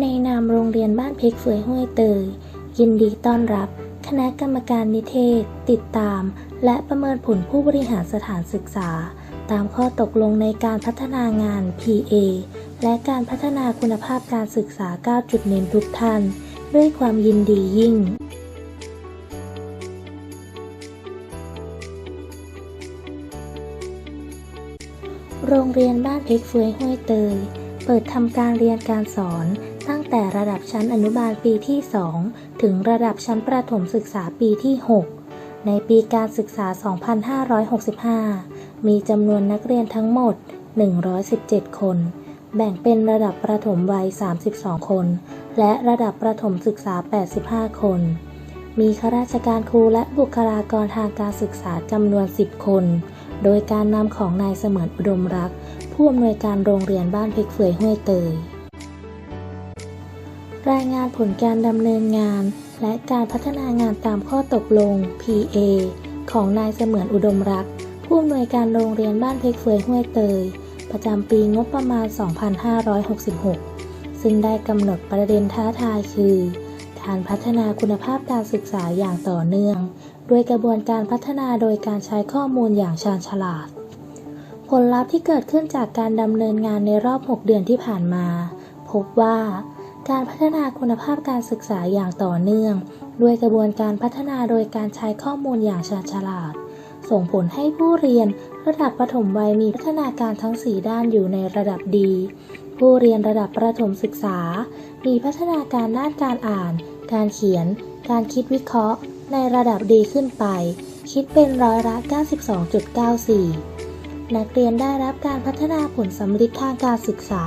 ในนามโรงเรียนบ้านเพกเฟยห้วยเตย ยินดีต้อนรับ คณะกรรมการนิเทศ ติดตาม และประเมินผลผู้บริหารสถานศึกษา ตามข้อตกลงในการพัฒนางาน PA และการพัฒนาคุณภาพการศึกษา 9 จุดเน้นทุกท่าน ด้วยความยินดียิ่งโรงเรียนบ้านเพกเฟยห้วยเตย เปิดทำการเรียนการสอน แต่ระดับชั้นอนุบาลปีที่ 2 ถึงระดับชั้นประถมศึกษาปีที่ 6 ในปีการศึกษา 2565 มีจำนวนนักเรียนทั้งหมด 117 คน แบ่งเป็นระดับประถมวัย 32 คน และระดับประถมศึกษา 85 คน มีข้าราชการครูและบุคลากรทางการศึกษาจำนวน 10 คน โดยการนำของนายเสมือนอุดมรักผู้อำนวยการโรงเรียนบ้านเพกเฟือยห้วยเตย รายงานผลการดำเนินงาน และการพัฒนางานตามข้อตกลง PA ของนายเสมือนอุดมรัก ผู้อำนวยการโรงเรียนบ้านเพกเฟยห้วยเตย ประจำปีงบประมาณ 2566 ซึ่งได้กำหนดประเด็นท้าทายคือ การพัฒนาคุณภาพการศึกษาอย่างต่อเนื่อง ด้วยกระบวนการพัฒนาโดยการใช้ข้อมูลอย่างชาญฉลาด ผลลัพธ์ที่เกิดขึ้นจากการดำเนินงานในรอบ 6 เดือนที่ผ่านมา พบว่า การพัฒนาคุณภาพการศึกษาอย่างต่อเนื่อง ด้วยกระบวนการพัฒนาโดยการใช้ข้อมูลอย่างชาญฉลาด ส่งผลให้ผู้เรียนระดับประถมวัยมีพัฒนาการทั้ง 4 ด้านอยู่ในระดับดี ผู้เรียนระดับประถมศึกษา มีพัฒนาการด้านการอ่าน การเขียน การคิดวิเคราะห์ ในระดับดีขึ้นไป คิดเป็นร้อยละ 92.94 นักเรียนได้รับการพัฒนาผลสำลิดทางการศึกษา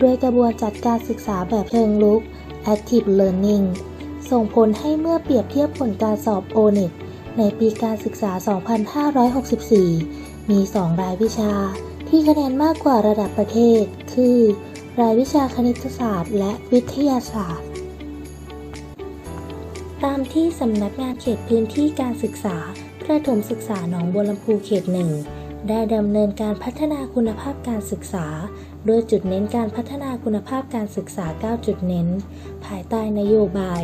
ด้วยกระบวนจัดการศึกษาแบบเชิงลุก Active Learning ส่งผลให้เมื่อเปรียบเทียบผลการสอบ O-NET ในปีการศึกษา 2564 มี 2 รายวิชา ที่คะแนนมากกว่าระดับประเทศ คือ รายวิชาคณิตศาสตร์ และวิทยาศาสตร์ ตามที่สำนักงานเขตพื้นที่การศึกษาประถมศึกษาหนองบัวลำพูเขตหนึ่ง ได้ดำเนินการพัฒนาคุณภาพการศึกษา โดยจุดเน้นการพัฒนาคุณภาพการศึกษา 9 จุดเน้น ภายใต้นโยบาย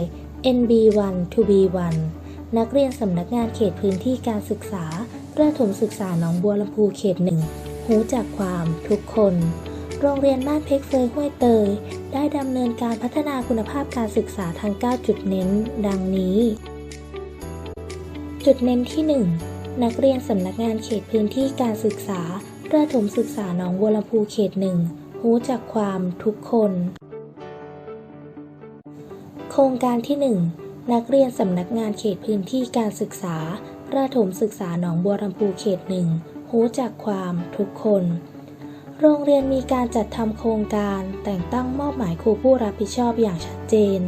NB1 to B1 นักเรียนสำนักงานเขตพื้นที่การศึกษา ประถมศึกษาหนองบัวลำพูเขตหนึ่งหูจากความทุกคน โรงเรียนบ้านเพกเฟยห้วยเตย ได้ดำเนินการพัฒนาคุณภาพการศึกษาทั้ง9 จุดเน้น ดังนี้ จุดเน้นที่ 1 นักเรียนสำนักงานเขตพื้นที่การศึกษา ประถมศึกษาหนองบัวลำพูเขตหนึ่งหูจากความทุกคน โครงการที่ 1 นักเรียนสำนักงานเขตพื้นที่การศึกษา ประถมศึกษาหนองบัวลำพูเขตหนึ่งหูจากความทุกคน โรงเรียนมีการจัดทำโครงการแต่งตั้งมอบหมายครูผู้รับผิดชอบอย่างชัดเจน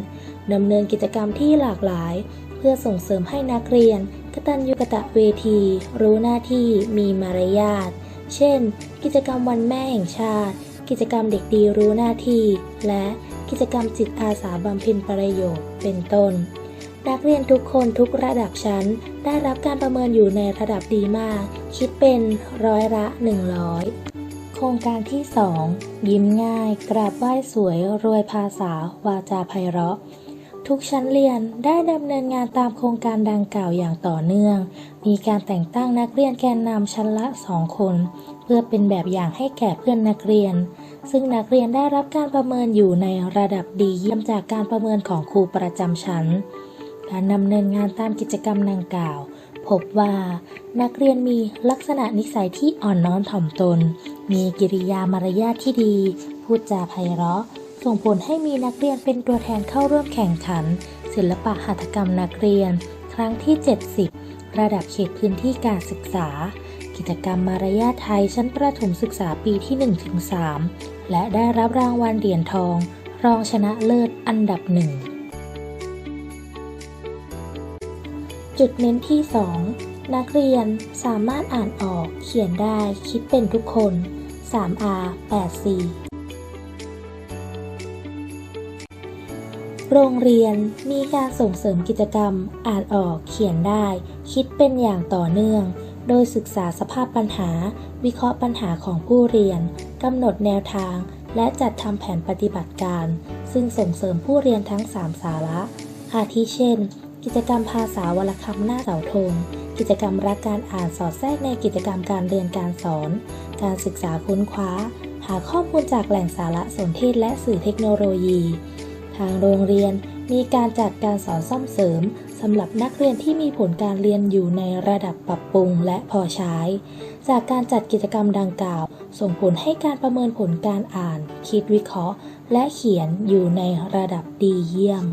ดำเนินกิจกรรมที่หลากหลาย เพื่อส่งเสริมให้นักเรียน กตัญญูกตะเวที รู้หน้าที่มีมารยาท เช่น กิจกรรมวันแม่แห่งชาติ กิจกรรมเด็กดีรู้หน้าที่ และกิจกรรมจิตอาสาบำเพ็ญประโยชน์ เป็นต้น นักเรียนทุกคนทุกระดับชั้น ได้รับการประเมินอยู่ในระดับดีมาก คิดเป็นร้อยละ 100 โครงการที่ 2 ยิ้มง่าย กราบไหว้สวย รวยภาษา วาจาไพเราะ ทุกชั้นเรียนได้ดำเนินงานตามโครงการดังกล่าวอย่างต่อเนื่อง มีการแต่งตั้งนักเรียนแกนนำชั้นละ2คน เพื่อเป็นแบบอย่างให้แก่เพื่อนนักเรียน ซึ่งนักเรียนได้รับการประเมินอยู่ในระดับดีเยี่ยมจากการประเมินของครูประจำชั้น การดำเนินงานตามกิจกรรมดังกล่าว พบว่า นักเรียนมีลักษณะนิสัยที่อ่อนน้อมถ่อมตน มีกิริยามารยาทที่ดี พูดจาไพเราะ ส่งผลให้มีนักเรียนเป็นตัวแทนเข้าร่วมแข่งขัน ศิลปะหัตถกรรมนักเรียน ครั้งที่ 70 ระดับเขตพื้นที่การศึกษา กิจกรรมมารยาทไทยชั้นประถมศึกษาปีที่ 1-3 และได้รับรางวัลเหรียญทอง รองชนะเลิศอันดับหนึ่งจุดเน้นที่ 2 นักเรียนสามารถอ่านออก เขียนได้ คิดเป็นทุกคน 3R 8 โรงเรียนมีการส่งเสริมกิจกรรม อ่านออกเขียนได้ คิดเป็นอย่างต่อเนื่อง โดยศึกษาสภาพปัญหา วิเคราะห์ปัญหาของผู้เรียนกำหนดแนวทาง และจัดทำแผนปฏิบัติการ ซึ่งส่งเสริมผู้เรียนทั้ง 3 สาระ อาทิเช่น กิจกรรมภาษาวลคำหน้าเสาธงกิจกรรมรักการอ่านสอดแทรกในกิจกรรมการเรียนการสอน การศึกษาค้นคว้า หาข้อมูลจากแหล่งสารสนเทศและสื่อเทคโนโลยี ทางโรงเรียนมีการจัดการสอนซ่อมเสริมสำหรับนักเรียนที่มีผลการเรียนอยู่ในระดับปรับปรุงและพอใช้ จากการจัดกิจกรรมดังกล่าว ส่งผลให้การประเมินผลการอ่าน คิดวิเคราะห์ และเขียนอยู่ในระดับดีเยี่ยม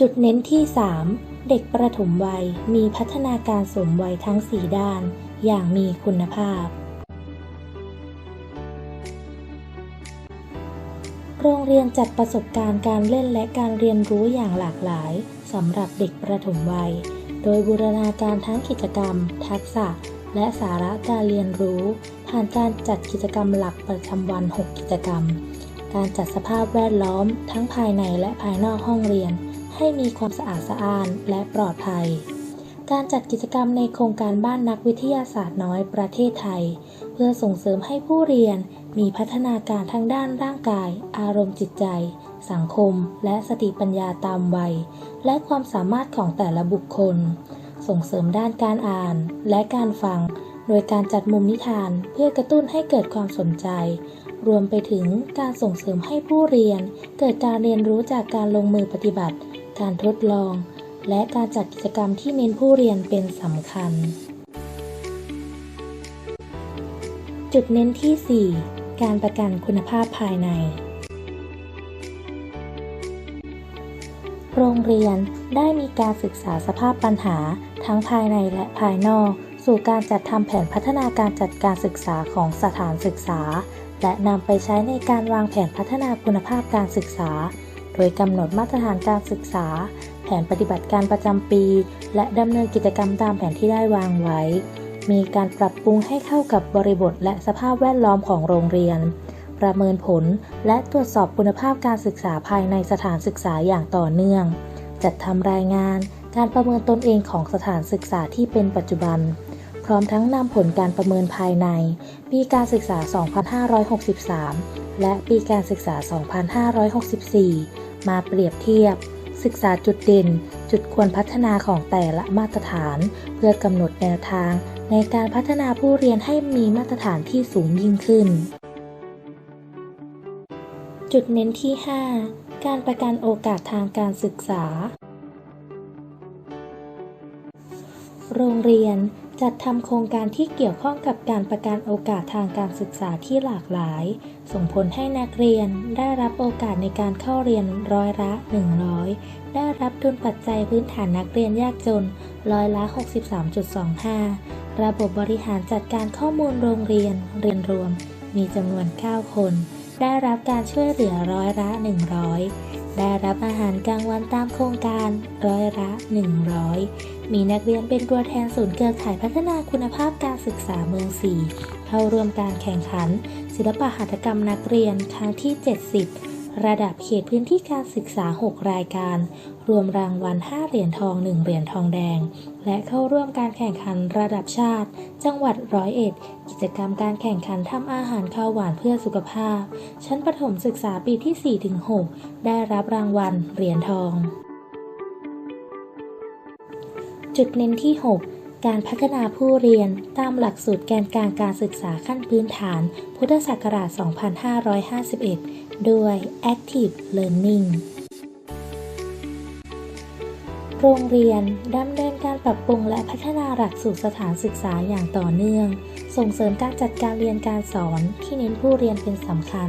จุดเน้นที่ 3 เด็กประถมวัยมีพัฒนาการสมวัยทั้ง 4 ด้าน อย่างมีคุณภาพ โรงเรียนจัดประสบการณ์การเล่นและการเรียนรู้อย่างหลากหลายสำหรับเด็กประถมวัย โดยบูรณาการทั้งกิจกรรม ทักษะ และสาระการเรียนรู้ ผ่านการจัดกิจกรรมหลักประจำวัน 6 กิจกรรม การจัดสภาพแวดล้อม ทั้งภายในและภายนอกห้องเรียน ให้มีความสะอาดสะอ้านและปลอดภัย การจัดกิจกรรมในโครงการบ้านนักวิทยาศาสตร์น้อยประเทศไทย เพื่อส่งเสริมให้ผู้เรียน มีพัฒนาการทางด้านร่างกาย อารมณ์จิตใจ สังคม และสติปัญญาตามวัย และความสามารถของแต่ละบุคคล ส่งเสริมด้านการอ่านและการฟัง โดยการจัดมุมนิทานเพื่อกระตุ้นให้เกิดความสนใจ รวมไปถึงการส่งเสริมให้ผู้เรียน เกิดการเรียนรู้จากการลงมือปฏิบัติ การทดลอง และการจัดกิจกรรมที่เน้นผู้เรียนเป็นสำคัญจุดเน้นที่ 4 การประกันคุณภาพภายใน โรงเรียนได้มีการศึกษาสภาพปัญหาทั้งภายในและภายนอก สู่การจัดทำแผนพัฒนาการจัดการศึกษาของสถานศึกษา และนำไปใช้ในการวางแผนพัฒนาคุณภาพการศึกษา โดยกำหนดมาตรฐานการศึกษา แผนปฏิบัติการประจำปี และดำเนินกิจกรรมตามแผนที่ได้วางไว้ มีการปรับปรุงให้เข้ากับบริบทและสภาพแวดล้อมของโรงเรียน ประเมินผลและตรวจสอบคุณภาพการศึกษาภายในสถานศึกษาอย่างต่อเนื่อง จัดทำรายงาน การประเมินตนเองของสถานศึกษาที่เป็นปัจจุบัน พร้อมทั้งนำผลการประเมินภายใน ปีการศึกษา 2563 และปีการศึกษา 2564 มาเปรียบเทียบ ศึกษาจุดเด่น จุดควรพัฒนาของแต่ละมาตรฐาน เพื่อกำหนดแนวทาง ในการพัฒนาผู้เรียนให้มีมาตรฐานที่สูงยิ่งขึ้น จุดเน้นที่ 5 การประกันโอกาสทางการศึกษา โรงเรียน จัดทำโครงการที่เกี่ยวข้องกับการประกันโอกาสทางการศึกษาที่หลากหลาย ส่งผลให้นักเรียนได้รับโอกาสในการเข้าเรียนร้อยละ 100 ได้รับทุนปัจจัยพื้นฐานนักเรียนยากจนร้อยละ 63.25 ระบบบริหารจัดการข้อมูลโรงเรียนเรียนรวม มีจำนวน 9 คน ได้รับการช่วยเหลือร้อยละ 100 ได้รับอาหารกลางวันตามโครงการร้อยละ 100 มีนักเรียนเป็นตัวแทนศูนย์เครือข่ายพัฒนาคุณภาพการศึกษาเมือง4เข้าร่วมการแข่งขัน ศิลปะหัตถกรรมนักเรียนครั้งที่ 70 ระดับเขตพื้นที่การศึกษา 6 รายการ รวมรางวัล 5 เหรียญทอง 1 เหรียญทองแดง และเข้าร่วมการแข่งขันระดับชาติ จังหวัดร้อยเอ็ด กิจกรรมการแข่งขันทำอาหารข้าวหวานเพื่อสุขภาพ ชั้นประถมศึกษาปีที่ 4-6 ได้รับรางวัล เหรียญทอง จุดเน้นที่ 6การพัฒนาผู้เรียนตามหลักสูตรแกนกลางการศึกษาขั้นพื้นฐาน พุทธศักราช 2551 ด้วย Active Learning โรงเรียนดำเนินการปรับปรุงและพัฒนาหลักสูตรสถานศึกษาอย่างต่อเนื่อง ส่งเสริมการจัดการเรียนการสอนที่เน้นผู้เรียนเป็นสำคัญ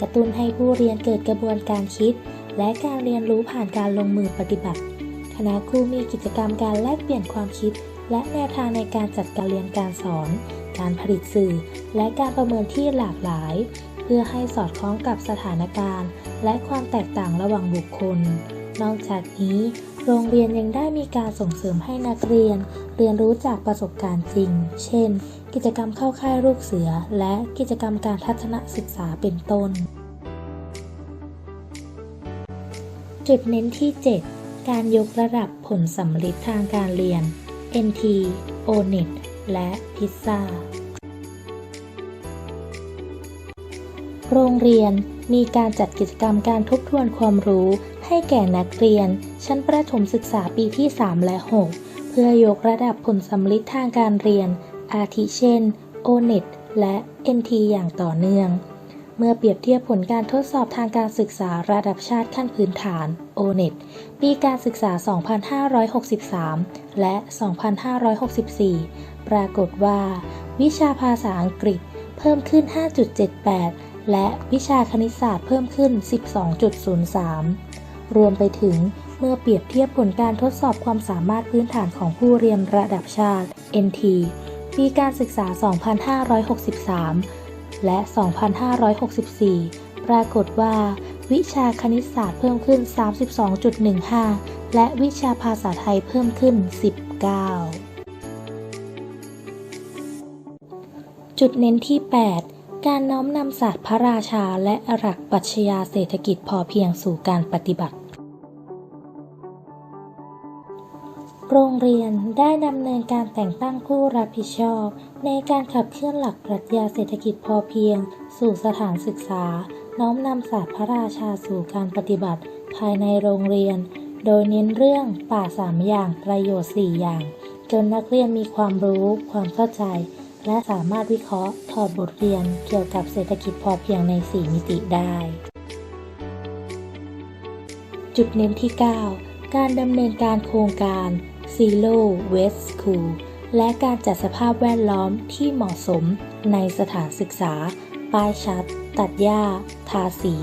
กระตุ้นให้ผู้เรียนเกิดกระบวนการคิด และการเรียนรู้ผ่านการลงมือปฏิบัติ คณะครูมีกิจกรรมการแลกเปลี่ยนความคิด และแนวทางในการจัดการเรียนการสอน การผลิตสื่อ และการประเมินที่หลากหลาย เพื่อให้สอดคล้องกับสถานการณ์ และความแตกต่างระหว่างบุคคล นอกจากนี้ โรงเรียนยังได้มีการส่งเสริมให้นักเรียน เรียนรู้จากประสบการณ์จริง เช่น กิจกรรมเข้าค่ายลูกเสือ และกิจกรรมการทัศนศึกษาเป็นต้น จุดเน้นที่ 7 การยกระดับผลสำลิดทางการเรียน NT ONET และ PISA โรงเรียนมีการจัดกิจกรรมการทบทวนความรู้ ให้แก่นักเรียน ชั้นประถมศึกษาปีที่ 3 และ 6 เพื่อยกระดับผลสำลิดทางการเรียน อาทิเช่น O-NET และ NT อย่างต่อเนื่อง เมื่อเปรียบเทียบผลการทดสอบทางการศึกษาระดับชาติขั้นพื้นฐาน O-NET ปีการศึกษา 2563 และ 2564 ปรากฏว่า วิชาภาษาอังกฤษเพิ่มขึ้น 5.78 และวิชาคณิตศาสตร์เพิ่มขึ้น 12.03 รวมไปถึงเมื่อเปรียบเทียบผลการทดสอบความสามารถพื้นฐานของผู้เรียนระดับชาติ NT ปีการศึกษา 2563 และ 2564 ปรากฏว่า วิชาคณิตศาสตร์เพิ่มขึ้น 32.15 และวิชาภาษาไทยเพิ่มขึ้น 19 จุดเน้นที่ 8 การน้อมนำศาสตร์พระราชาและหลักปรัชญาเศรษฐกิจพอเพียงสู่การปฏิบัติ โรงเรียนได้ดำเนินการแต่งตั้งผู้รับผิดชอบ ในการขับเคลื่อนหลักปรัชญาเศรษฐกิจพอเพียง สู่สถานศึกษา น้อมนำศาสตร์พระราชาสู่การปฏิบัติ ภายในโรงเรียน โดยเน้นเรื่องป่าสามอย่างประโยชน์4อย่าง จนนักเรียนมีความรู้ความเข้าใจ และสามารถวิเคราะห์ถอดบทเรียนเกี่ยวกับเศรษฐกิจพอเพียงใน 4 มิติได้ จุดเน้นที่ 9 การดำเนินการโครงการ Zero Waste School และการจัดสภาพแวดล้อมที่เหมาะสมในสถานศึกษา ป้ายชัด ตัดหญ้า ทาสี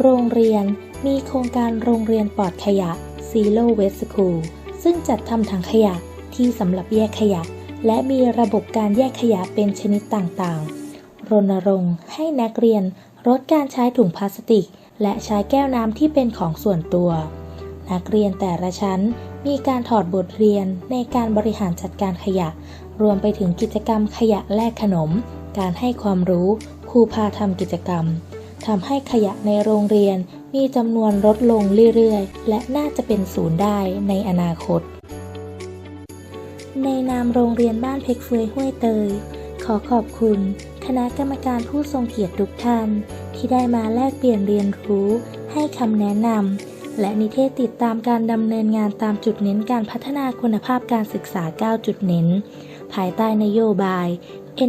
โรงเรียนมีโครงการโรงเรียนปลอดขยะ Zero Waste School ซึ่งจัดทำถังขยะ ที่สำหรับแยกขยะ และมีระบบการแยกขยะเป็นชนิดต่างๆ รณรงค์ให้นักเรียนลดการใช้ถุงพลาสติก และใช้แก้วน้ำที่เป็นของส่วนตัว นักเรียนแต่ละชั้นมีการถอดบทเรียนในการบริหารจัดการขยะ รวมไปถึงกิจกรรมขยะแลกขนม การให้ความรู้ครูพาทำกิจกรรมทำให้ขยะในโรงเรียนมีจำนวนลดลงเรื่อยๆ และน่าจะเป็นศูนย์ได้ในอนาคต ในนามโรงเรียนบ้านเพกเฟยห้วยเตย ขอขอบคุณ คณะกรรมการผู้ทรงเกียรติทุกท่าน ที่ได้มาแลกเปลี่ยนเรียนรู้ ให้คำแนะนำและนิเทศติดตามการดำเนินงานตามจุดเน้นการพัฒนาคุณภาพการศึกษา 9 จุดเน้น ภายใต้นโยบาย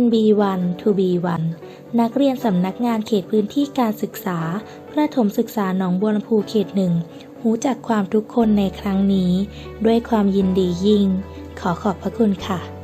NB1 to B1 นักเรียนสำนักงานเขตพื้นที่การศึกษา ประถมศึกษาหนองบัวลำพูเขตหนึ่งหูจักความทุกคนในครั้งนี้ ด้วยความยินดียิ่ง ขอขอบพระคุณค่ะ